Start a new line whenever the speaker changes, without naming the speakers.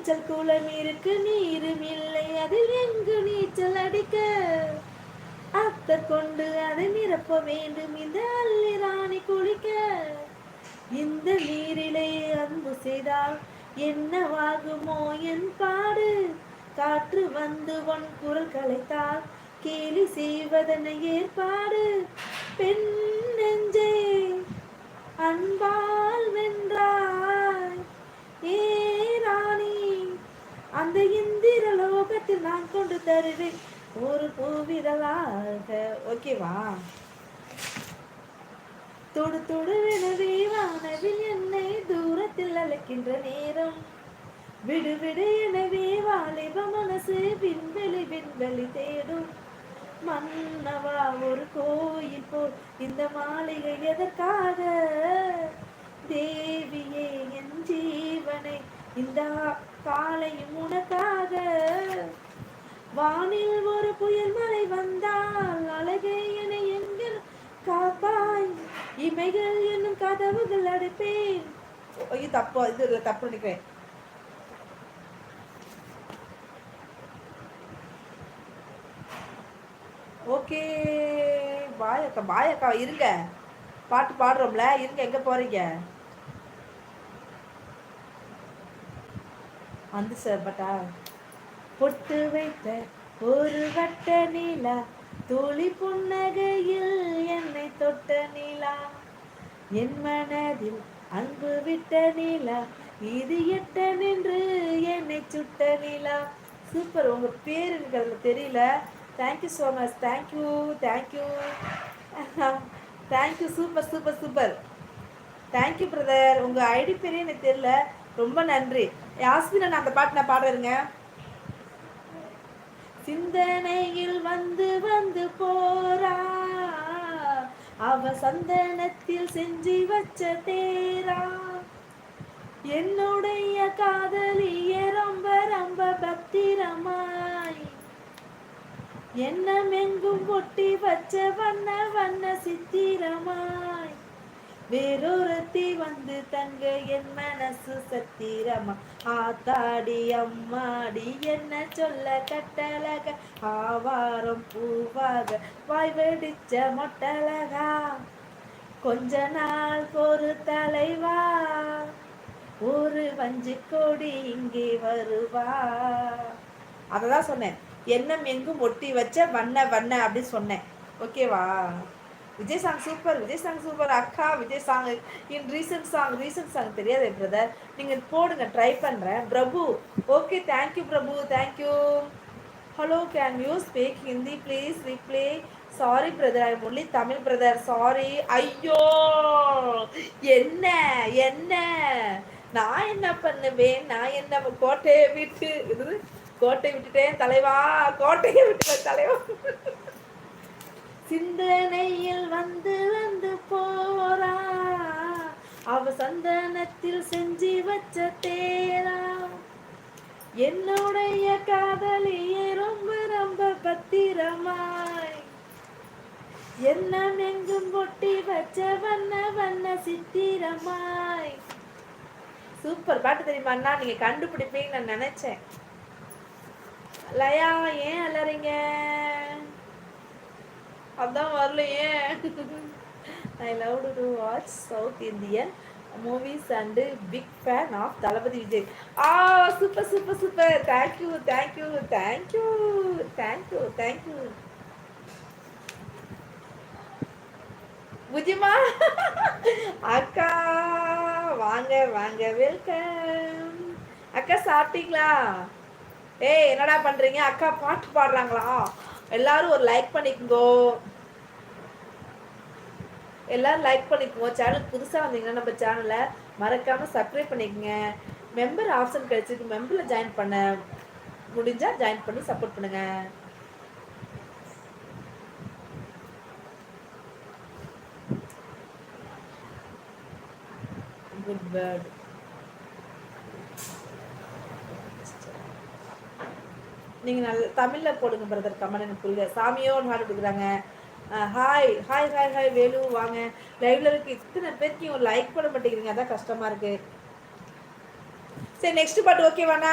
நீச்சல் குளம் இருக்கு நீரும் இல்லை. அதில் எங்கு நீச்சல் அடிக்க? அத்தர் கொண்டு அதை நிரப்ப வேண்டும். இந்த அள்ளி ராணி குளிக்க. இந்த நீரிலே அன்பு செய்தால் என்னவாகுமோ என் பாடு? காற்று வந்து உன் குரல் கலைத்தால் கேலி செய்வதனை ஏற்பாடு? பெண் நெஞ்சே அன்பால் வென்றார் ஏ ராணி அந்த இந்திர லோகத்தில் நான் கொண்டு தருவேன். ஒரு பூவிதழாக ஓகேவா? தொடு தொடுவெனவே வானவில் என்னை தூரத்தில் அழைக்கின்ற நேரம். விடு விடு எனவே வாலிப மனசு விண்வெளி விண்வெளி தேடும். மன்னவா ஒரு கோயில் போல் இந்த மாளிகை எதற்காக? தேவியே என் ஜீவனை இந்த காலையும் உனக்காக. வானில் ஒரு புயல் மழை வந்தால் அழகே என எங்கள் காப்பாய். இமைகள் என்னும் கதவுகள் அடைப்பேன். ஐயோ தப்பு இது இல்லை தப்பு நினைக்கிறேன். ஓகே பாய் அக்கா பாய் அக்கா இருங்க. பாட்டு பாடுறோம்ல இருங்க எங்க போறீங்க? வந்து சார் பட்டா. பொட்டு வைத்த ஒரு வட்ட நீலா துளி புன்னகையில் என்னை தொட்ட நீலா. என் மனதில் அன்பு விட்ட நீலா இது எட்ட நின்று என்னை சுட்ட நீலா. சூப்பர் உங்க பேர் எனக்கு அதில் தெரியல. Thank you so much thank you thank you thank you super super super thank you brother உங்கள் ஐடி பேரே எனக்கு தெரியல. ரொம்ப நன்றி. யாஸ்மினா நான் அந்த பாட்டு நான் பாடுறேங்க சிந்தனையில் வந்து வந்து போறா. அவ சந்தனத்தில் செஞ்சு வச்ச தேரா. என்னுடைய காதலிய ரொம்ப ரொம்ப பத்திரமாய். எண்ணமெங்கும் ஒட்டி வச்ச வண்ண வண்ண சித்திரமாய். வேறொருத்தி வந்து தங்க என் மனசு சத்திரமா. ஆத்தாடி அம்மாடி என்ன சொல்ல கட்டழக? ஆவாரம் பூவாக வாய் வெடிச்ச மொட்டழகா? கொஞ்ச நாள் பொறு தலைவா? ஒரு வஞ்சு கொடி இங்கே வருவா? அததான் சொன்னேன். எண்ணம் எங்கும் ஒட்டி வச்ச வண்ண வண்ண அப்படின்னு சொன்னேன். ஓகேவா? Vijay song super Vijay song super அக்கா Vijay song in recent song recent song தெரியாது பிரதர் நீங்கள் போடுங்க ட்ரை பண்ணுறேன் Prabhu okay thank you Prabhu thank you hello can you speak Hindi please reply sorry brother I only Tamil brother sorry ஐயோ! என்ன என்ன? நான் என்ன பண்ணுவேன்? நான் என்ன கோட்டையை விட்டு கோட்டையை கோட்டை விட்டுட்டேன் தலைவா கோட்டையை விட்டுட்டேன் தலைவா. சிந்தனையில் வந்து வந்து போறா. அவ சந்தனத்தில் செஞ்சு வச்ச தேரா. என்னுடைய காதலியே ரொம்ப ரொம்ப பத்திரமாய். எண்ணம் எங்கும் ஒட்டி வச்ச வண்ண வண்ண சித்திரமாய். சூப்பர் பாட்டு தெரியுமா அண்ணா? நீங்க கண்டுபிடிப்பீங்கன்னு நான் நினைச்சேன். லயா ஏன் அலறீங்க? அதான் வரலையே. I love to watch south Indian movies and big fan of Thalapathy Vijay ah super super super thank you thank you thank you thank you thank you புஜிமா அக்கா வாங்க வாங்க வெல்கம் அக்கா சாப்பிட்டீங்களா? ஏய் என்னடா பண்றீங்க? அக்கா பாட்டு பாடுறாங்களா? எல்லாரும் ஒரு லைக் பண்ணிக்கோங்க. எல்லாரும் லைக் பண்ணிக்கோங்க. சேனல் புதுசாக வந்தீங்கன்னா நம்ம சேனலை மறக்காமல் சப்ஸ்கிரைப் பண்ணிக்கோங்க. மெம்பர் ஆப்ஷன் கிடைச்சிருக்கு. மெம்பரில் ஜாயின் பண்ண முடிஞ்சால் ஜாயின் பண்ணி சப்போர்ட் பண்ணுங்க. குட் பேர்ட் நீங்கள் நல்ல தமிழில் போடுங்க பிரதர் கமல் எனக்கு புரியல. சாமியோன்னு ஹார்ட் கொடுக்குறாங்க. Hi hi hi hi Velu வாங்க. லைவ்ல இருக்கு. இத்தனை பேருக்கு லைக் பண்ண மாட்டேங்கிறீங்க. அதான் கஷ்டமா இருக்கு. சரி நெக்ஸ்ட் பாட்டு ஓகேவாண்ணா